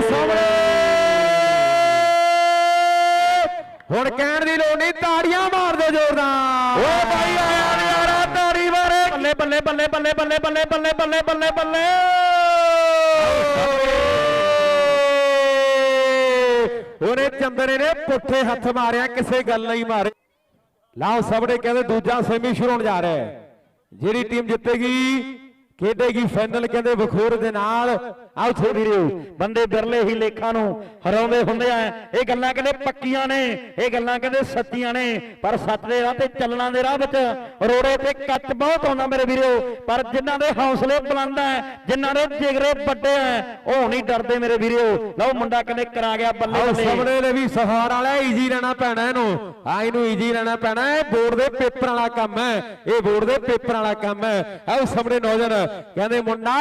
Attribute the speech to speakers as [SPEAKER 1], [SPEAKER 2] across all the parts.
[SPEAKER 1] ਸਾਹਮਣੇ। ਹੁਣ ਕਹਿਣ ਦੀ ਲੋੜ ਨਹੀਂ ਤਾੜੀਆਂ ਮਾਰ ਦਿਓ ਜ਼ੋਰਦਾਰ
[SPEAKER 2] ਓ ਭਾਈ ਆਇਆ ਨਿਆਰਾ ਤਾੜੀ ਮਾਰੇ। ਬੱਲੇ ਬੱਲੇ ਬੱਲੇ ਬੱਲੇ ਬੱਲੇ ਬੱਲੇ ਬੱਲੇ ਬੱਲੇ ਬੱਲੇ ਬੱਲੇ।
[SPEAKER 1] ਉਹਨੇ ਚੰਦਰੇ ਨੇ ਪੁੱਠੇ ਹੱਥ ਮਾਰਿਆ ਕਿਸੇ ਗੱਲ ਨਹੀਂ ਮਾਰੇ। ਲਾਓ ਸਾਹਮਣੇ ਕਹਿੰਦੇ ਦੂਜਾ ਸੈਮੀ ਸ਼ੁਰੂ ਹੋਣ ਜਾ ਰਿਹਾ ਹੈ। ਜਿਹੜੀ ਟੀਮ ਜਿੱਤੇਗੀ ਖੇਡੇਗੀ ਫਾਈਨਲ ਕਹਿੰਦੇ ਬਖੂਰ ਦੇ ਨਾਲ। ਆਓ ਥੋੜੀ ਰਿਓ
[SPEAKER 2] ਬੰਦੇ ਬਿਰਲੇ ਹੀ ਲੇਖਾਂ ਨੂੰ ਹਰਾਉਂਦੇ ਹੁੰਦੇ ਆ। ਇਹ ਗੱਲਾਂ ਕਹਿੰਦੇ ਪੱਕੀਆਂ ਨੇ ਇਹ ਗੱਲਾਂ ਕਹਿੰਦੇ ਸੱਚੀਆਂ ਨੇ। ਪਰ ਸੱਚ ਦੇ ਰਾਹ ਤੇ ਚੱਲਣਾ ਦੇ ਰਾਹ ਵਿੱਚ ਰੋੜੇ ਤੇ ਕੱਚ ਬਹੁਤ ਆਉਂਦਾ ਮੇਰੇ ਵੀਰੋ। ਪਰ ਜਿਨ੍ਹਾਂ ਦੇ ਹੌਸਲੇ ਬੁਲੰਦ ਆ ਜਿਨ੍ਹਾਂ ਦੇ ਜਿਗਰੇ ਵੱਡੇ ਆ ਉਹ ਨਹੀਂ ਡਰਦੇ ਮੇਰੇ ਵੀਰੋ। ਲਓ ਮੁੰਡਾ ਕਹਿੰਦੇ ਕਰਾ ਗਿਆ ਬੱਲੇ ਬੱਲੇ।
[SPEAKER 1] ਸਾਹਮਣੇ ਦੇ ਵੀ ਸਹਾਰ ਵਾਲਾ ਈਜੀ ਲੈਣਾ ਪੈਣਾ ਇਹਨੂੰ। ਆ ਇਹਨੂੰ ਈਜੀ ਲੈਣਾ ਪੈਣਾ। ਇਹ ਬੋਰਡ ਦੇ ਪੇਪਰ ਵਾਲਾ ਕੰਮ ਹੈ। ਇਹ ਬੋਰਡ ਦੇ ਪੇਪਰ ਵਾਲਾ ਕੰਮ ਹੈ। ਆਓ ਸਾਹਮਣੇ ਨੌਜਵਾਨ ਕਹਿੰਦੇ ਮੁੰਡਾ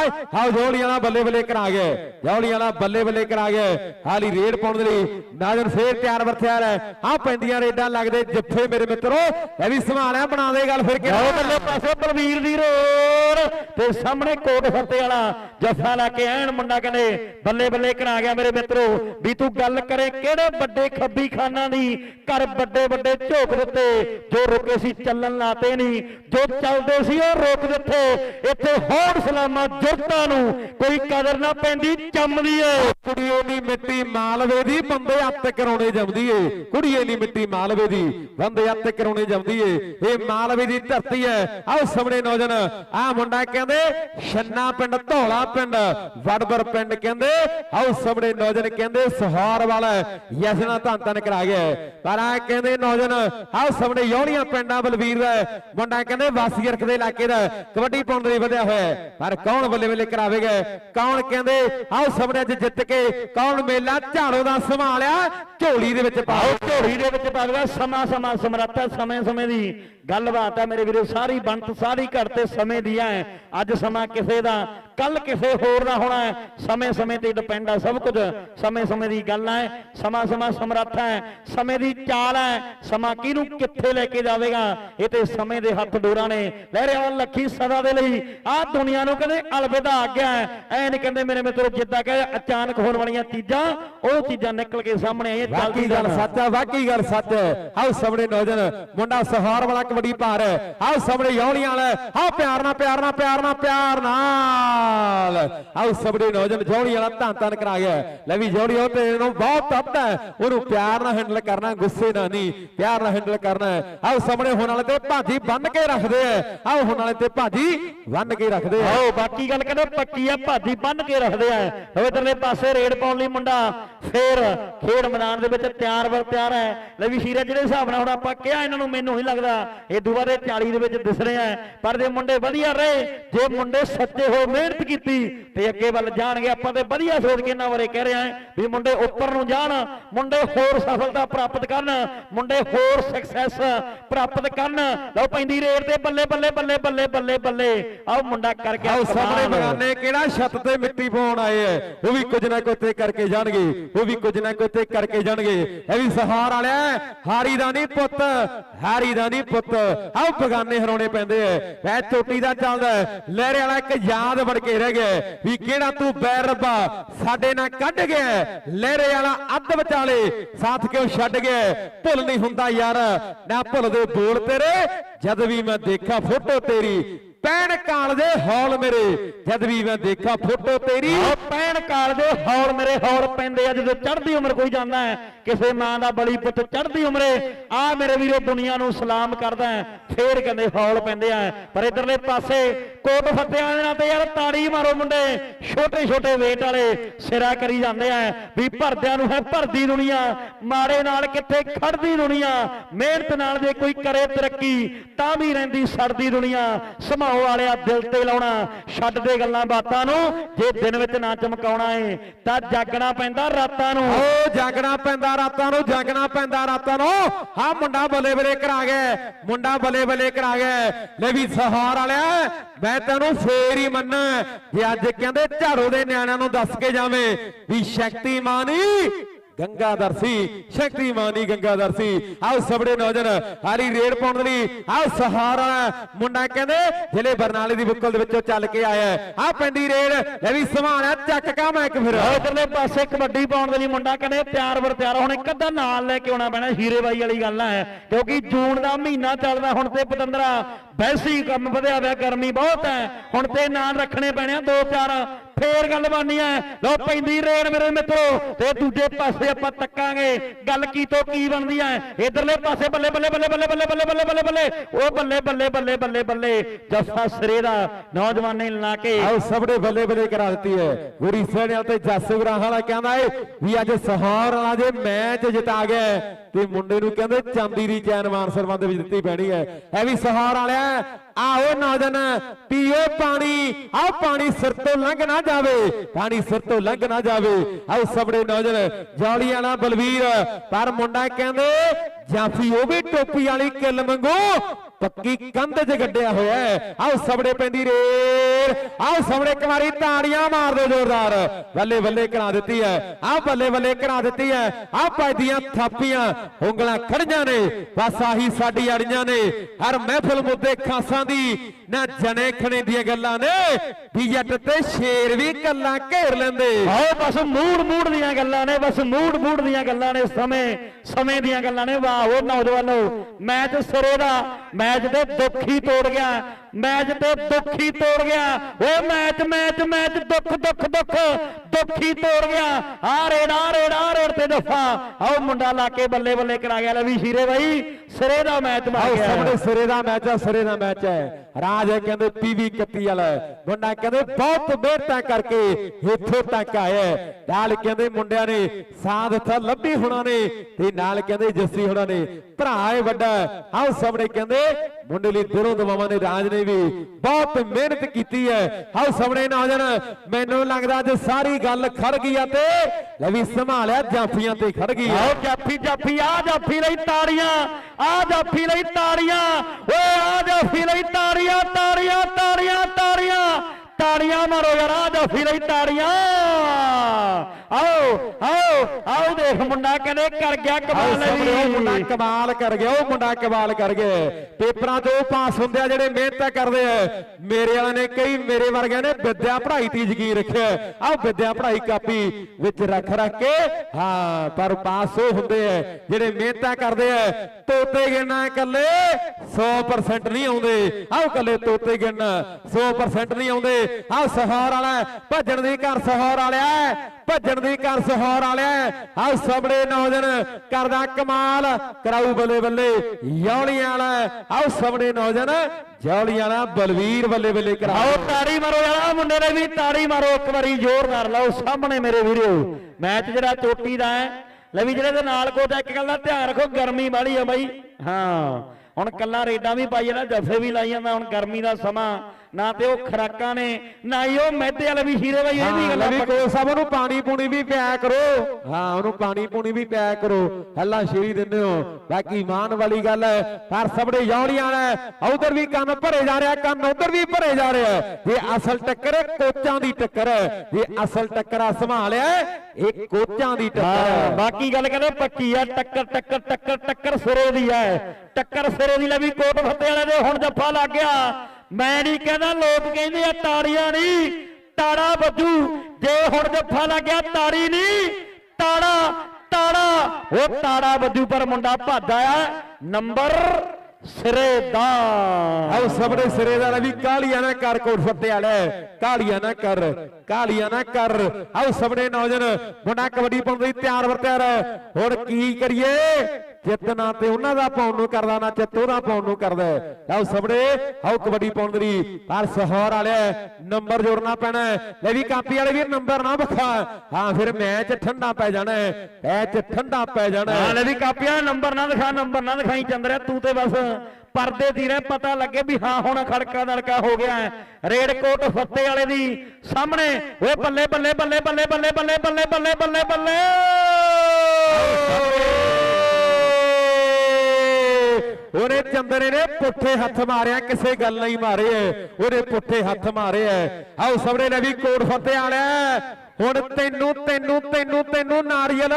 [SPEAKER 1] ਜੋਲੀ ਵਾਲਾ ਬੱਲੇ ਬੱਲੇ ਕਰਾ ਗਏ ਜੋਲੀ ਵਾਲਾ ਬੱਲੇ ਬੱਲੇ ਕਰਾ ਗਏ ਹਾਲੀ ਰੇਡ ਪਾਉਣ ਦੇ ਲਈ ਨੌਜਵਾਨ ਫੇਰ ਤਿਆਰ ਵਰ ਹੈ। ਆ ਪੈਂਦੀਆਂ ਰੇਡਾਂ ਲੱਗਦੇ ਜੱਫੇ ਮੇਰੇ ਮਿੱਤਰੋ। ਇਹ ਵੀ ਸੰਭਾਲਿਆ ਬਣਾ ਦੇ ਗੱਲ ਫਿਰ
[SPEAKER 2] ਆਓ ਬੱਲੇ ਪਾਸੇ ਬਲਵੀਰ ਦੀ ਰੋੜ ਤੇ ਸਾਹਮਣੇ ਕੋਟ ਫੱਤੇ ਵਾਲਾ ਜੱਫਾ ਲਾ ਕੇ ਐਨ ਮੁੰਡਾ ਕਹਿੰਦੇ, ਬੱਲੇ ਬੱਲੇ ਕਰਾ ਗਿਆ ਮੇਰੇ ਮਿੱਤਰੋ। ਵੀ ਤੂੰ ਗੱਲ ਕਰੇ ਕਿਹੜੇ ਵੱਡੇ ਖੱਬੀ ਖਾਨਾਂ ਦੀ, ਘਰ ਵੱਡੇ ਵੱਡੇ ਝੋਕ ਦਿੱਤੇ ਜੋ ਰੁਕੇ ਸੀ ਚੱਲਣ ਲਾਤੇ ਨਹੀਂ, ਜੋ ਚੱਲਦੇ ਸੀ ਉਹ ਰੋਕ ਦਿੱਤੇ। ਇੱਥੇ ਹੋੜ ਸਲਾਮਾ ਜੁਰਤਾਂ ਨੂੰ ਕੋਈ ਕਦਰ ਨਾ ਪੈਂਦੀ ਚੰਮਦੀ ਏ।
[SPEAKER 1] ਕੁੜੀਏ ਦੀ ਮਿੱਟੀ ਮਾਲਵੇ ਦੀ, ਬੰਦੇ ਹੱਥ ਕਰਾਉਣੇ ਜੰਮਦੀ ਏ। ਕੁੜੀਏ ਦੀ ਮਿੱਟੀ ਮਾਲਵੇ ਦੀ, ਬੰਦੇ ਹੱਥ ਕਰਾਉਣੇ ਜੰਮਦੀ ਏ। ਇਹ ਮਾਲਵੇ ਦੀ ਧਰਤੀ ਹੈ ਆਓ ਸਾਹਮਣੇ ਨੌਜਵਾਨ ਆ ਮੁੰਡਾ ਕਹਿੰਦੇ, ਛੰਨਾ ਪਿੰਡ, ਧੌਲਾ ਪਿੰਡ ਵੜਬਰ ਪਿੰਡ ਕਹਿੰਦੇ। ਆਓ ਸਾਹਮਣੇ ਨੌਜਵਾਨ ਕਹਿੰਦੇ, ਸਹਾਰ ਵਾਲਾ ਯਸਨਾ ਧੰਨ ਧੰਨ ਕਰਾ ਗਿਆ ਪਰ ਆ ਕਹਿੰਦੇ ਨੌਜਵਾਨ ਆਓ ਸਾਹਮਣੇ ਯੋਨੀਆਂ ਪਿੰਡਾਂ ਬਲਵੀਰ ਦਾ ਮੁੰਡਾ ਕਹਿੰਦੇ ਵਾਸੀਅਰਕ ਦੇ ਇਲਾਕੇ ਦਾ ਕਬੱਡੀ ਪਾਉਣ ਦੇ ਲਈ ਵਧਿਆ ਹੋਇਆ ਪਰ ਕੌਣ ਬੱਲੇ ਬੱਲੇ ਕਰਾਵੇਗਾ ਕੌਣ ਕਹਿੰਦੇ ਆਓ ਸਾਹਮਣੇ ਅੱਜ ਜਿੱਤ ਕੇ ਕੌਣ ਮੇਲਾ ਝਾੜੋ ਦਾ ਸੰਭਾਲਿਆ? ਝੋਲੀ ਦੇ ਵਿੱਚ ਪਾਓ
[SPEAKER 2] ਝੋਲੀ ਦੇ ਵਿੱਚ ਪਾਵੇਗਾ ਸਮਾਂ ਸਮਾਂ ਸਮਰੱਥਾ ਸਮੇਂ ਸਮੇਂ ਦੀ ਗੱਲਬਾਤ ਹੈ ਮੇਰੇ ਵੀਰੋ, ਸਾਰੀ ਬੰਤ ਸਾਰੀ ਘੜ ਤੇ ਸਮੇਂ ਦੀ ਹੈ। ਅੱਜ ਸਮਾਂ ਕਿਸੇ ਦਾ ਕੱਲ ਕਿਸੇ ਹੋਰ ਦਾ ਹੋਣਾ ਹੈ। ਸਮੇਂ ਸਮੇਂ ਤੇ ਡਿਪੈਂਡ ਹੈ ਸਭ ਕੁਝ। ਸਮੇਂ ਸਮੇਂ ਦੀ ਗੱਲ ਹੈ। ਸਮਾਂ ਸਮਾਂ ਸਮਰੱਥਾ ਹੈ। ਸਮੇਂ ਦੀ ਚਾਲ ਹੈ। ਸਮਾਂ ਕਿਹਨੂੰ ਕਿੱਥੇ ਲੈ ਕੇ ਜਾਵੇਗਾ? ਇਹ ਤੇ ਸਮੇਂ ਦੇ ਹੱਥ ਡੋਰਾਂ ਨੇ। ਲਹਿਰੇ ਵਾਲਾ ਲੱਖੀ ਸਦਾ ਦੇ ਲਈ। ਆਹ ਦੁਨੀਆ ਨੂੰ ਕਹਿੰਦੇ ਅਲਵਿਦਾ ਆ ਗਿਆ ਹੈ। ਐ ਨਹੀਂ ਕਹਿੰਦੇ ਮੇਰੇ ਮਿੱਤਰੋ, ਜਿੱਦਾਂ ਕਿ ਅਚਾਨਕ ਹੋਣ ਵਾਲੀਆਂ ਚੀਜ਼ਾਂ, ਉਹ ਚੀਜ਼ਾਂ ਨਿਕਲ ਕੇ ਸਾਹਮਣੇ ਆਈਆਂ।
[SPEAKER 1] ਵਾਕਈ ਗੱਲ ਸੱਚ ਹੈ ਵਾਕਈ ਗੱਲ ਸੱਚ ਹੈ ਆਓ ਸਾਹਮਣੇ ਨੌਜਵਾਨ, ਮੁੰਡਾ ਸਹਾਰ ਵਾਲਾ ਕਬੱਡੀ ਭਾਰ ਹੈ ਆਓ ਸਾਹਮਣੇ ਯੌਲੀਆਂ ਵਾਲਾ ਆਓ ਪਿਆਰ ਨਾਲ ਪਿਆਰ ਨਾਲ ਪਿਆਰ ਨਾਲ ਪਿਆਰ ਨਾਲ। ਆਓ ਸਾਹਮਣੇ ਨੌਜਵਾਨ ਜੌਲੀ ਵਾਲਾ ਧੰਨ ਧੰਨ ਕਰਾ ਗਿਆ। ਲੈ ਵੀ ਜੌਲੀ ਉਹ ਤੇ ਇਹਨੂੰ ਬਹੁਤ ਤੱਪਦਾ ਉਹਨੂੰ ਪਿਆਰ ਨਾਲ ਹੈਂਡਲ ਕਰਨਾ, ਗੁੱਸੇ ਨਾਲ ਨਹੀਂ। ਪਿਆਰ ਨਾਲ ਹੈਂਡਲ ਕਰਨਾ ਆਓ ਸਾਹਮਣੇ ਹੋਣ ਵਾਲੇ ਤੇ ਭਾਜੀ ਬੰਨ ਕੇ ਰੱਖਦੇ ਆ। ਆਓ ਹੋਣ ਵਾਲੇ ਤੇ ਭਾਜੀ ਬੰਨ ਕੇ ਰੱਖਦੇ ਆ।
[SPEAKER 2] ਆਓ, ਬਾਕੀ ਗੱਲ ਕਹਿੰਦੇ ਪੱਕੀ ਆ, ਭਾਜੀ ਬੰਨ ਕੇ ਰੱਖਦੇ ਆ। ਇਧਰਲੇ ਪਾਸੇ ਰੇਡ ਪਾਉਣ ਲਈ ਮੁੰਡਾ, ਫੇਰ ਖੇਡ ਮੈਦਾਨ ਦੇ ਵਿੱਚ ਤਿਆਰ ਵਰ ਤਿਆਰ ਹੈ। ਲੈ ਵੀ ਸ਼ੀਰਾ ਜਿਹੜੇ ਹਿਸਾਬ ਨਾਲ ਹੁਣ ਆਪਾਂ ਕਿਹਾ ਇਹਨਾਂ ਨੂੰ ਮੈਨੂੰ ਨਹੀਂ ਲੱਗਦਾ। ਇਹ ਦੁਬਾਰੇ 40 ਦੇ ਵਿੱਚ ਦਿਸ ਰਹੇ ਆ ਪਰ ਜੇ ਮੁੰਡੇ ਵਧੀਆ ਰਹੇ ਜੇ ਮੁੰਡੇ ਸੱਚੇ ਹੋ ਮਿਹਨਤ ਕੀਤੀ ਤੇ ਅੱਗੇ ਵੱਲ ਜਾਣਗੇ ਆਪਾਂ ਤੇ ਵਧੀਆ ਸੋਚ ਕੇ ਇਹਨਾਂ ਬਾਰੇ ਕਹਿ ਰਹੇ ਵੀ ਮੁੰਡੇ ਉੱਪਰ ਨੂੰ ਜਾਣ ਮੁੰਡੇ ਹੋਰ ਸਫਲਤਾ ਪ੍ਰਾਪਤ ਕਰਨ ਮੁੰਡੇ ਹੋਰ ਸਕਸੈਸ ਪ੍ਰਾਪਤ ਕਰਨ। ਲਓ ਪੈਂਦੀ ਰੇਡ ਤੇ ਬੱਲੇ ਬੱਲੇ ਬੱਲੇ ਬੱਲੇ ਬੱਲੇ ਬੱਲੇ। ਆਓ ਮੁੰਡਾ ਕਰ ਗਿਆ
[SPEAKER 1] ਆਓ ਸਾਹਮਣੇ। ਬਗਾਨੇ ਕਿਹੜਾ ਛੱਤ ਤੇ ਮਿੱਟੀ ਪਾਉਣ ਆਏ ਐ? ਉਹ ਵੀ ਕੁਝ ਨਾ ਕੁਝ ਤੇ ਕਰਕੇ ਜਾਣਗੇ ਉਹ ਵੀ ਕੁਝ ਨਾ ਕੁਝ ਤੇ ਕਰਕੇ ਜਾਣਗੇ। ਇਹ ਵੀ ਸਹਾਰ ਵਾਲਿਆ ਹਾਰੀ ਦਾ ਨਹੀਂ ਪੁੱਤ, ਹਾਰੀ ਦਾ ਨਹੀਂ ਪੁੱਤ। ਆਓ ਬਗਾਨੇ ਹਰਾਉਣੇ ਪੈਂਦੇ ਐ ਐ ਚੋਟੀ ਦਾ ਚੱਲਦਾ ਲਹਿਰੇ ਵਾਲਾ ਇੱਕ ਯਾਦ ਬਣ ਕੇ ਰਹਿ ਗਿਆ ਵੀ ਕਿਹੜਾ ਤੂੰ ਬੈਰ ਰੱਬਾ, ਸਾਡੇ ਨਾਲ ਕੱਢ ਗਿਆ ਲਹਿਰੇ ਵਾਲਾ ਅੱਧ ਵਿਚਾਲੇ, ਸਾਥ ਕਿਉਂ ਛੱਡ ਗਿਆ ਭੁੱਲ ਨਹੀਂ ਹੁੰਦਾ ਯਾਰ। ਨਾ ਭੁੱਲਦੇ ਬੋਲ ਤੇਰੇ, ਜਦ ਵੀ ਮੈਂ ਦੇਖਾਂ ਫੋਟੋ ਤੇਰੀ ਪੈਣ ਕਾਲ ਦੇ ਹੌਲ ਮੇਰੇ। ਜਦ ਵੀ ਮੈਂ ਦੇਖਾਂ ਫੋਟੋ ਤੇਰੀ
[SPEAKER 2] ਪੈਣ ਕਾਲ ਦੇ ਹੌਲ ਮੇਰੇ, ਹੌਲ ਪੈਂਦੇ ਆ। ਜਦੋਂ ਚੜ੍ਹਦੀ ਉਮਰ ਕੋਈ ਜਾਂਦਾ ਹੈ, ਕਿਸੇ ਮਾਂ ਦਾ ਬਲੀ ਪੁੱਤ ਚੜ੍ਹਦੀ ਉਮਰੇ ਆ ਮੇਰੇ ਵੀਰੋ ਦੁਨੀਆ ਨੂੰ ਸਲਾਮ ਕਰਦਾ ਹੈ। ਫੇਰ ਕਹਿੰਦੇ ਹੌਲ ਪੈਂਦੇ ਆ। ਪਰ ਇਧਰਲੇ ਪਾਸੇ ਕੋਟ ਫੱਤਿਆਂ ਦੇ ਨਾਲ ਤੇ ਯਾਰ ਤਾੜੀ ਮਾਰੋ ਮੁੰਡੇ। ਛੋਟੇ ਛੋਟੇ ਵੇਟ ਵਾਲੇ ਸਿਰਾ ਕਰੀ ਜਾਂਦੇ ਆ। ਵੀ ਭਰਦਿਆਂ ਨੂੰ ਹੈ ਭਰਦੀ ਦੁਨੀਆ ਮਾੜੇ ਨਾਲ ਕਿੱਥੇ ਖੜਦੀ ਦੁਨੀਆ ਮਿਹਨਤ ਨਾਲ ਜੇ ਕੋਈ ਕਰੇ ਤਰੱਕੀ, ਤਾਂ ਵੀ ਰਹਿੰਦੀ ਸੜਦੀ ਦੁਨੀਆ ਸਮਾਓ ਵਾਲਿਆ ਦਿਲ ਤੇ ਲਾਉਣਾ। ਛੱਡ ਦੇ ਗੱਲਾਂ ਬਾਤਾਂ ਨੂੰ। ਜੇ ਦਿਨ ਵਿੱਚ ਨਾ ਚਮਕਾਉਣਾ ਏ, ਤਾਂ ਜਾਗਣਾ ਪੈਂਦਾ ਰਾਤਾਂ ਨੂੰ।
[SPEAKER 1] ਓ, ਜਾਗਣਾ ਪੈਂਦਾ ਰਾਤਾਂ ਨੂੰ, ਜਾਗਣਾ ਪੈਂਦਾ ਰਾਤਾਂ ਨੂੰ। ਹਾਂ, ਮੁੰਡਾ ਬੱਲੇ ਬੱਲੇ ਕਰਾ ਗਿਆ। ਮੁੰਡਾ ਬੱਲੇ ਬੱਲੇ ਕਰਾ ਗਿਆ। ਲੈ ਵੀ ਸਹਾਰ ਵਾਲਿਆ ਮੈਂ ਤੈਨੂੰ ਫੇਰ ਹੀ ਮੰਨਾਂ ਜੇ ਅੱਜ ਕਹਿੰਦੇ ਝਾੜੋ ਦੇ ਨਿਆਣਿਆਂ ਨੂੰ ਦੱਸ ਕੇ ਜਾਵੇਂ ਵੀ ਸ਼ਕਤੀਮਾਨ ਹੀ ਗੰਗਾਧਰ ਸੀ ਸ਼ਕਤੀਮਾਨੀ ਗੰਗਾਧਰ ਸੀ। ਆਓ ਸਬੜੇ ਨੌਜਵਾਨ, ਹਾਲੀ ਰੇਡ ਪਾਉਣ ਦੇ ਲਈ, ਆਓ ਸਹਾਰਾ ਮੁੰਡਾ ਕਹਿੰਦੇ, ਜ਼ਿਲ੍ਹੇ ਬਰਨਾਲੇ ਦੀ ਬੁੱਕਲ ਦੇ ਵਿੱਚੋਂ ਚੱਲ ਕੇ ਆਇਆ ਆ ਪੈਂਦੀ ਰੇਡ, ਇਹ ਵੀ ਸਮਾਨਿਆ ਚੱਕ ਕਾ ਮੈਂ ਇੱਕ ਫਿਰ।
[SPEAKER 2] ਉਧਰਲੇ ਪਾਸੇ ਕਬੱਡੀ ਪਾਉਣ ਦੇ ਲਈ ਮੁੰਡਾ ਕਹਿੰਦੇ ਤਿਆਰ ਵਰ ਤਿਆਰ ਹੁਣ ਇੱਕ ਅੱਧਾ ਨਾਲ ਲੈ ਕੇ ਆਉਣਾ ਪੈਣਾ, ਹੀਰੇ ਬਾਈ ਵਾਲੀ ਗੱਲ ਹੈ। ਕਿਉਂਕਿ ਜੂਨ ਦਾ ਮਹੀਨਾ ਚੱਲਦਾ, ਹੁਣ ਤੇ ਪਤੰਦਰਾ, ਵੈਸੇ ਕੰਮ ਵਧਿਆ ਹੋਇਆ ਗਰਮੀ ਬਹੁਤ ਹੈ। ਹੁਣ ਤੇ ਨਾਲ ਰੱਖਣੇ ਪੈਣੇ ਆ, ਦੋ ਚਾਰ ਫੇਰ ਗੱਲ ਬਾਨੀ ਹੈ ਲੋ ਪੈਂਦੀ ਰੇਡ ਮੇਰੇ ਮਿੱਤਰੋ ਤੇ ਦੂਜੇ ਪਾਸੇ ਆਪਾਂ ਤੱਕਾਂਗੇ ਗੱਲ ਕੀ ਤੋਂ ਕੀ ਬਣਦੀ ਹੈ ਇਧਰਲੇ ਪਾਸੇ ਬੱਲੇ ਬੱਲੇ ਬੱਲੇ ਬੱਲੇ ਬੱਲੇ ਬੱਲੇ ਬੱਲੇ ਬੱਲੇ ਬੱਲੇ ਉਹ ਬੱਲੇ ਬੱਲੇ ਬੱਲੇ ਬੱਲੇ ਬੱਲੇ ਜੱਫਾ ਸਰੇ ਦਾ ਨੌਜਵਾਨੇ ਲਾ ਕੇ
[SPEAKER 1] ਆਓ ਸਬੜੇ ਬੱਲੇ ਬੱਲੇ ਕਰਾ ਦਿੱਤੀ ਹੈ ਗੁਰੀ ਸੈਣਿਆਂ ਤੇ ਜੱਸ ਗਰਾਹਾਂ ਵਾਲਾ ਕਹਿੰਦਾ ਏ ਵੀ ਅੱਜ ਸਹਾਰ ਵਾਲਾ ਜੇ ਮੈਚ ਜਿਤਾ ਗਿਆ ਤੇ ਮੁੰਡੇ ਨੂੰ ਕਹਿੰਦੇ ਚਾਂਦੀ ਦੀ ਚੈਨ ਮਾਨ ਸਨਮਾਨ ਵਿੱਚ ਦਿੱਤੀ ਪੈਣੀ ਹੈ ਇਹ ਵੀ ਸਹਾਰ ਵਾਲਿਆ ਆਓ ਨੌਜਨ ਪੀਓ ਪਾਣੀ ਆਓ ਪਾਣੀ ਸਿਰ ਤੋਂ ਲੰਘ ਨਾ ਜਾਵੇ, ਪਾਣੀ ਸਿਰ ਤੋਂ ਲੰਘ ਨਾ ਜਾਵੇ। ਆਓ ਸਬੜੇ ਨੌਜਵਾਨ ਜੌਲੀ ਵਾਲਾ ਬਲਵੀਰ, ਪਰ ਮੁੰਡਾ ਕਹਿੰਦੇ, ਜਾਫੀ ਉਹ ਵੀ ਟੋਪੀ ਵਾਲੀ ਕਿੱਲ ਮੰਗੋ ਪੱਕੀ ਕੰਧ 'ਚ ਗੱਡਿਆ ਹੋਇਆ ਆਓ ਸਬੜੇ ਪੈਂਦੀ ਰੇਰ ਆਓ ਸਬੜੇ ਇੱਕ ਤਾੜੀਆਂ ਮਾਰਦੇ ਜ਼ੋਰਦਾਰ। ਬੱਲੇ ਬੱਲੇ ਕਰਾ ਦਿੱਤੀ ਹੈ। ਆਹ ਬੱਲੇ ਬੱਲੇ ਕਰਾ ਦਿੱਤੀ ਹੈ। ਆਹ ਪੈਦੀਆਂ ਥਾਪੀਆਂ, ਉਂਗਲਾਂ ਖੜੀਆਂ ਨੇ। ਬਸ ਆਹੀ ਸਾਡੀ ਅੜੀਆਂ ਨੇ। ਹਰ ਮਹਿਫਿਲ ਮੁੱਦੇ ਖਾਸਾਂ ਦੀ ਨਾ ਜਣੇ ਖਣੇ ਦੀਆਂ ਗੱਲਾਂ ਨੇ, ਵੀ ਜੱਟ ਤੇ ਸ਼ੇਰ ਵੀ ਗੱਲਾਂ ਘੇਰ ਲੈਂਦੇ।
[SPEAKER 2] ਆਓ ਬਸ ਮੂੜ ਮੂੜ ਦੀਆਂ ਗੱਲਾਂ ਨੇ, ਬਸ ਮੂੜ ਮੂੜ ਦੀਆਂ ਗੱਲਾਂ ਨੇ, ਸਮੇਂ ਸਮੇਂ ਦੀਆਂ ਗੱਲਾਂ ਨੇ। ਵਾਹ, ਉਹ ਨੌਜਵਾਨੋ, ਮੈਚ ਸਿਰੇ ਦਾ, ਮੈਚ ਦੇ ਦੁੱਖ ਹੀ ਤੋੜ ਗਿਆ। ਮੈਚ ਤੇ ਦੁੱਖ ਤੋੜ ਗਿਆ। ਉਹ ਮੈਚ ਮੈਚ ਮੈਚ ਦੁੱਖ ਦੁੱਖ ਦੁੱਖ ਦੁੱਖ ਤੋੜ ਗਿਆ। ਆ ਰੇੜ ਰੇੜ ਰੇੜ ਤੇ ਦਫਾ। ਆਓ ਮੁੰਡਾ ਲਾ ਕੇ ਬੱਲੇ ਬੱਲੇ ਕਰਾ ਗਿਆ। ਲੈ ਵੀ ਸ਼ੀਰੇ ਬਾਈ ਸਿਰੇ ਦਾ ਮੈਚ
[SPEAKER 1] ਆਓ
[SPEAKER 2] ਗਿਆ।
[SPEAKER 1] ਸਾਹਮਣੇ ਸਿਰੇ ਦਾ ਮੈਚ ਹੈ ਸਿਰੇ ਦਾ ਮੈਚ ਹੈ। ਰਾਜ ਕਹਿੰਦੇ ਪੀਵੀ 31 ਵਾਲਾ ਮੁੰਡਾ ਕਹਿੰਦੇ ਬਹੁਤ ਮਿਹਨਤਾਂ ਕਰਕੇ ਇੱਥੋਂ ਤੱਕ ਆਇਆ। ਨਾਲ ਕਹਿੰਦੇ ਮੁੰਡਿਆਂ ਨੇ ਸਾਥ ਦਿੱਤਾ ਲੱਭੀ ਹੁਣਾਂ ਨੇ ਤੇ ਨਾਲ ਕਹਿੰਦੇ ਜੱਸੀ ਹੁਣਾਂ ਨੇ। ਭਰਾ ਹੈ ਵੱਡਾ। ਆਓ ਸਾਹਮਣੇ ਕਹਿੰਦੇ ਮੁੰਡੇ ਲਈ ਦਿਲੋਂ ਦਵਾਵਾਂ ਨੇ ਰਾਜ ਨੇ ਵੀ ਬਹੁਤ ਮਿਹਨਤ ਕੀਤੀ ਹੈ। ਆਓ ਸਾਹਮਣੇ ਨੌਜਵਾਨ, ਮੈਨੂੰ ਲੱਗਦਾ ਅੱਜ ਸਾਰੀ ਗੱਲ ਖੜ ਗਈ ਆ ਤੇ ਲੈ ਵੀ ਸੰਭਾਲਿਆ, ਜਾਫੀਆਂ ਤੇ ਖੜ ਗਈ
[SPEAKER 2] ਆਓ ਜਾਫੀ ਜਾਫੀ, ਆ ਜਾਫੀ ਲਈ ਤਾੜੀਆਂ, ਆ ਜਾਫੀ ਲਈ ਤਾੜੀਆਂ, ਓਏ, ਆ ਜਾਫੀ ਲਈ ਤਾੜੀਆਂ ਤਾੜੀਆਂ ਤਾੜੀਆਂ ਤਾੜੀਆਂ ਤਾੜੀਆਂ ਮਾਰੋ ਯਾਰ, ਆ ਜਾਫੀ ਲਈ ਤਾੜੀਆਂ। ਆਓ ਆਓ ਆਓ ਦੇਖ ਮੁੰਡਾ ਕਹਿੰਦੇ ਕਰ ਗਿਆ ਕਮਾਲ
[SPEAKER 1] ਸਾਹਮਣੇ ਉਹ ਮੁੰਡਾ ਕਮਾਲ ਕਰ ਗਿਆ ਉਹ ਮੁੰਡਾ ਕਮਾਲ ਕਰ ਗਿਆ। ਪੇਪਰਾਂ 'ਚ ਉਹ ਪਾਸ ਹੁੰਦੇ ਆ ਜਿਹੜੇ ਮਿਹਨਤ ਕਰਦੇ ਆ। ਮੇਰੇ ਵਾਲਿਆਂ ਨੇ ਕਈ ਮੇਰੇ ਵਰਗਿਆਂ ਨੇ ਵਿਦਿਆ ਪੜ੍ਹਾਈ ਤੇ ਯਕੀਨ ਰੱਖਿਆ। ਆਹ ਵਿਦਿਆ ਪੜ੍ਹਾਈ ਕਾਪੀ ਵਿੱਚ ਰੱਖ ਰੱਖ ਕੇ ਹਾਂ ਪਰ ਪਾਸ ਉਹ ਹੁੰਦੇ ਆ ਜਿਹੜੇ ਮਿਹਨਤਾਂ ਕਰਦੇ ਆ। ਤੋਤੇ ਗਿਣਨਾ ਇਕੱਲੇ 100% ਨਹੀਂ ਆਉਂਦੇ। ਆਹ ਇਕੱਲੇ ਤੋਤੇ ਗਿਣਨਾ 100% ਨਹੀਂ ਆਉਂਦੇ। ਆਹ ਸਹਾਰ ਵਾਲਾ ਭੱਜਣ ਦੀ ਘਰ ਸਹਾਰ ਵਾਲਿਆ। ਭੱਜਣ ਦੀ ਘਰ ਸਹਾਰ ਵਾਲਿਆ ਆਹ ਸਾਹਮਣੇ ਨੌਜਵਾਨ ਕਰਦਾ ਕਮਾਲ ਕਰਾਊ ਬੱਲੇ ਬੱਲੇ ਯੌਲੀਆਂ ਵਾਲਾ ਆਹ ਸਾਹਮਣੇ ਨੌਜਵਾਨ ਜੌਲੀਆਂ ਵਾਲਾ ਬਲਵੀਰ ਬੱਲੇ ਬੱਲੇ ਕਰਾਓ
[SPEAKER 2] ਤਾੜੀ ਮਾਰੋ ਯਾਰ ਮੁੰਡੇ ਨੇ ਵੀ ਤਾੜੀ ਮਾਰੋ ਇੱਕ ਵਾਰੀ ਜ਼ੋਰ ਜ਼ੋਰਦਾਰ ਲਾਓ ਸਾਹਮਣੇ ਮੇਰੇ ਵੀਰੋ। ਮੈਚ ਜਿਹੜਾ ਚੋਟੀ ਦਾ ਹੈ ਲੈ ਵੀ ਜਿਹੜੇ ਦੇ ਨਾਲ ਕੋਚ ਆ, ਇੱਕ ਗੱਲ ਦਾ ਧਿਆਨ ਰੱਖੋ ਗਰਮੀ ਵਾਲੀ ਆ ਬਾਈ। ਹਾਂ ਹੁਣ ਕੱਲਾ ਰੇਡਾਂ ਵੀ ਪਾਈ ਜਾਂਦਾ ਜੱਫੇ ਵੀ ਲਾਈ ਜਾਂਦਾ ਹੁਣ ਗਰਮੀ ਦਾ ਸਮਾਂ। ਨਾ ਤੇ ਉਹ ਖਰਾਕਾਂ ਨੇ ਨਾ ਹੀ ਉਹ ਮੈਦੇ ਵਾਲੇ ਵੀ ਸ਼ੀਰੇ ਬਾਈ ਇਹ ਵੀ ਗੱਲਾਂ
[SPEAKER 1] ਵੀ। ਕੋਚ ਸਾਹਿਬ ਉਹਨੂੰ ਪਾਣੀ ਪੂਣੀ ਵੀ ਪਿਆ ਕਰੋ। ਹਾਂ ਉਹਨੂੰ ਪਾਣੀ ਪੂਣੀ ਵੀ ਪਿਆ ਕਰੋ। ਹੱਲਾ ਸ਼ੇਰੀ ਦਿੰਦੇ ਹੋ। ਬਾਕੀ ਮਾਨ ਵਾਲੀ ਗੱਲ ਹੈ ਪਰ ਸਭੜੇ ਯੌਲੀਆਂ ਵਾਲਾ ਉਧਰ ਵੀ ਕੰਨ ਭਰੇ ਜਾ ਰਿਹਾ ਕੰਨ ਉਧਰ ਵੀ ਭਰੇ ਜਾ ਰਿਹਾ ਇਹ ਅਸਲ ਟੱਕਰ ਹੈ ਕੋਚਾਂ ਦੀ ਟੱਕਰ ਹੈ ਇਹ ਅਸਲ ਟੱਕਰ ਆ ਸੰਭਾਲਿਆ ਇਹ ਕੋਚਾਂ ਦੀ ਟੱਕਰ
[SPEAKER 2] ਬਾਕੀ ਗੱਲ ਕਹਿੰਦੇ ਪੱਕੀ ਆ ਟੱਕਰ ਟੱਕਰ ਟੱਕਰ ਟੱਕਰ ਸਿਰੇ ਦੀ ਹੈ। ਟੱਕਰ ਸਿਰੇ ਦੀ ਲੈ ਵੀ ਕੋਟ ਫੱਤੇ ਵਾਲੇ ਦੇ ਹੁਣ ਜੱਫਾ ਲੱਗ ਗਿਆ। ਮੈਂ ਨਹੀਂ ਕਹਿੰਦਾ, ਲੋਕ ਕਹਿੰਦੇ ਆ ਤਾੜੀਆਂ ਨਹੀਂ, ਤਾੜਾ ਵੱਜੂ ਜੇ ਹੁਣ ਜੱਫਾ ਲੱਗ ਗਿਆ, ਤਾੜੀ ਨਹੀਂ, ਤਾੜਾ ਤਾੜਾ। ਉਹ ਤਾੜਾ ਵੱਜੂ ਪਰ ਮੁੰਡਾ ਭੱਜ ਆ ਨੰਬਰ ਸਿਰੇ ਦਾ
[SPEAKER 1] ਆਓ ਸਿਰੇ ਦਾ ਵੀ ਕਾਲੀਆਂ ਨਾ ਕਰ ਕੋਟ ਫੱਤੇ ਵਾਲਾ ਕਾਲੀਆਂ ਨਾ ਕਰ ਕਾਲੀਆਂ ਨਾ ਕਰ ਆਓ ਸਭੜੇ ਨੌਜਵਾਨ ਮੁੰਡਾ ਕਬੱਡੀ ਪਾਉਣ ਲਈ ਤਿਆਰ ਵਰ ਤਿਆਰ ਹੈ। ਹੁਣ ਕੀ ਕਰੀਏ ਜਿੱਤਣਾ ਤੇ ਉਹਨਾਂ ਦਾ ਪਾਉਣ ਨੂੰ ਕਰਦਾ ਨਾ ਚਿੱਤ ਉਹਦਾ ਪਾਉਣ ਨੂੰ ਕਰਦਾ। ਆਓ ਸਭੜੇ ਆਓ ਕਬੱਡੀ ਪਾਉਣ ਦੇ ਲਈ ਪਰ ਸਹੌਰ ਵਾਲਿਆ ਨੰਬਰ ਜੋੜਨਾ ਪੈਣਾ। ਲੈ ਵੀ ਕਾਪੀ ਵਾਲੇ ਵੀ ਨੰਬਰ ਨਾ ਵਿਖਾ ਹਾਂ ਫਿਰ ਮੈਚ ਠੰਡਾ ਪੈ ਜਾਣਾ ਹੈ। ਮੈਚ ਠੰਡਾ ਪੈ ਜਾਣਾ ਹੈ।
[SPEAKER 2] ਹਾਂ ਲੈ ਵੀ ਕਾਪੀਆਂ ਨੰਬਰ ਨਾ ਦਿਖਾ ਨੰਬਰ ਨਾ ਦਿਖਾਈ ਚੰਦਰਿਆ ਤੂੰ ਤੇ ਬਸ ਪਰਦੇ ਦੀ ਰਹਿ ਪਤਾ ਲੱਗੇ ਵੀ ਹਾਂ, ਹੁਣ ਖੜਕਾ ਦੜਕਾ ਹੋ ਗਿਆ ਹੈ। ਰੇਡ ਫੱਤੇ ਵਾਲੇ ਦੀ ਸਾਹਮਣੇ। ਓਏ ਬੱਲੇ ਬੱਲੇ ਬੱਲੇ ਬੱਲੇ ਬੱਲੇ ਬੱਲੇ ਬੱਲੇ ਬੱਲੇ ਬੱਲੇ ਬੱਲੇ।
[SPEAKER 1] ਉਹਨੇ ਚੰਦਰੇ ਨੇ ਪੁੱਠੇ ਹੱਥ ਮਾਰਿਆ, ਕਿਸੇ ਗੱਲ ਨਹੀਂ ਮਾਰੇ ਐ। ਉਹਨੇ ਪੁੱਠੇ ਹੱਥ ਮਾਰੇ ਐ। ਆਓ ਸਭਰੇ ਨੇ ਵੀ ਕੋਟ ਫੱਤੇ ਵਾਲਿਆ। ਹੁਣ ਤੈਨੂੰ ਤੈਨੂੰ ਤੈਨੂੰ ਤੈਨੂੰ ਨਾਰੀਅਲ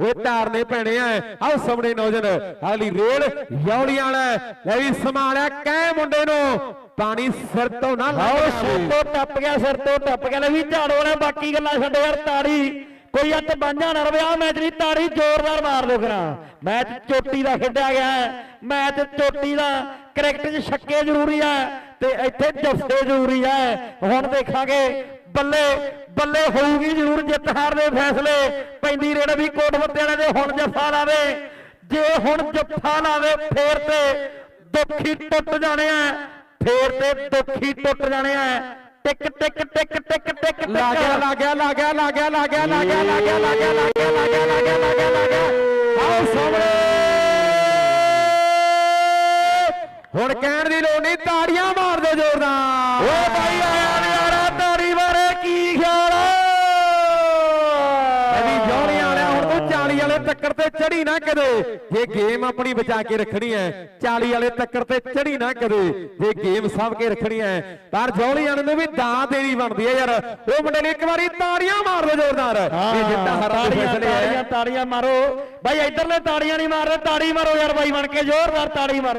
[SPEAKER 1] ਉਹ ਧਾਰਨੇ ਪੈਣੇ ਆ ਆਹ ਸਾਹਮਣੇ ਨੌਜਵਾਨ ਅਗਲੀ ਰੇਲ ਯੌਲੀਆਂ ਵਾਲਾ ਲੈ ਵੀ ਸੰਭਾਲਿਆ ਕਹਿ ਮੁੰਡੇ ਨੂੰ ਪਾਣੀ ਸਿਰ ਤੋਂ ਨਾ ਲੱਗ
[SPEAKER 2] ਸਿਰ ਤੋਂ ਟੱਪ ਗਿਆ ਸਿਰ ਤੋਂ ਟੱਪ ਗਿਆ। ਲੈ ਵੀ ਝਾੜੋ ਵਾਲਾ ਬਾਕੀ ਗੱਲਾਂ ਛੱਡੋ ਯਾਰ ਤਾੜੀ। ਕੋਈ ਅੱਤ ਬਾਂਝਾ ਨਾ ਰਵੇ ਆ ਮੈਚ ਦੀ ਤਾੜੀ ਜ਼ੋਰਦਾਰ ਮਾਰ ਲੋ ਕਰਾਂ ਮੈਚ ਚੋਟੀ ਦਾ ਖੇਡਿਆ ਗਿਆ ਹੈ ਮੈਚ ਚੋਟੀ ਦਾ ਕ੍ਰਿਕਟ 'ਚ ਛੱਕੇ ਜ਼ਰੂਰੀ ਹੈ ਤੇ ਇੱਥੇ ਜੱਫੇ ਜ਼ਰੂਰੀ ਹੈ ਹੁਣ ਦੇਖਾਂਗੇ ਬੱਲੇ ਬੱਲੇ ਹੋਊਗੀ ਜ਼ਰੂਰ ਜਿੱਤ ਹਾਰ ਦੇ ਫੈਸਲੇ ਪੈਂਦੀ ਰੇੜ ਵੀ ਕੋਟ ਵਾਲੇ ਦੇ ਹੁਣ ਜੱਫਾ ਲਾਵੇ ਜੇ ਹੁਣ ਜੱਫਾ ਲਾਵੇ ਫੇਰ ਤੇ ਦੁੱਖੀ ਟੁੱਟ ਜਾਣੇ ਆ ਫੇਰ ਤੇ ਦੁੱਖੀ ਟੁੱਟ ਜਾਣੇ ਆ ਟਿਕ ਟਿਕ ਟਿਕ ਟਿਕ ਟਿਕ
[SPEAKER 1] ਲਾ ਗਿਆ ਲਾ ਗਿਆ ਲਾ ਗਿਆ ਲਾ ਗਿਆ ਲਾ ਗਿਆ ਲਾ ਗਿਆ ਲਾ ਗਿਆ ਲਾ ਗਿਆ ਲਾ ਗਿਆ ਲਾ ਗਿਆ ਲਾ ਗਿਆ ਲਾ ਗਿਆ ਲਾ ਗਿਆ ਆਓ ਸਾਹਮਣੇ ਹੁਣ ਕਹਿਣ ਦੀ ਲੋੜ ਨਹੀਂ ਤਾੜੀਆਂ ਮਾਰ ਦਿਓ ਜ਼ੋਰਦਾਰ
[SPEAKER 2] ਓ ਭਾਈ ਆਇਆ
[SPEAKER 1] ਤੂੰ 40 ਵਾਲੇ ਟੱਕਰ ਤੇ ਚੜੀ ਨਾ ਕਦੇ। ਜੇ ਗੇਮ ਆਪਣੀ ਬਚਾ ਕੇ ਰੱਖਣੀ ਹੈ। 40 ਵਾਲੇ ਟੱਕਰ ਤੇ ਚੜੀ ਨਾ ਕਦੇ। ਜੇ ਗੇਮ ਸਾਂਭ ਕੇ ਰੱਖਣੀ ਹੈ। ਪਰ ਜੌਲੀਆਂ ਨੂੰ ਵੀ ਦਾਂ ਦੇਣੀ ਬਣਦੀ ਹੈ ਯਾਰ। ਉਹ ਮੁੰਡੇ ਨੇ ਇੱਕ ਵਾਰੀ ਤਾੜੀਆਂ ਮਾਰ ਦਿਓ ਜ਼ੋਰਦਾਰ। ਇਹ ਜਿੱਤਾ ਹਰਾ ਦੇ
[SPEAKER 2] ਤਾੜੀਆਂ ਤਾੜੀਆਂ ਮਾਰੋ। ਭਾਈ ਇਧਰਲੇ ਤਾੜੀਆਂ ਨਹੀਂ ਮਾਰਦੇ ਤਾੜੀ ਮਾਰੋ ਯਾਰ ਬਾਈ ਬਣ ਕੇ। ਜ਼ੋਰਦਾਰ ਤਾੜੀ ਮਾਰੋ।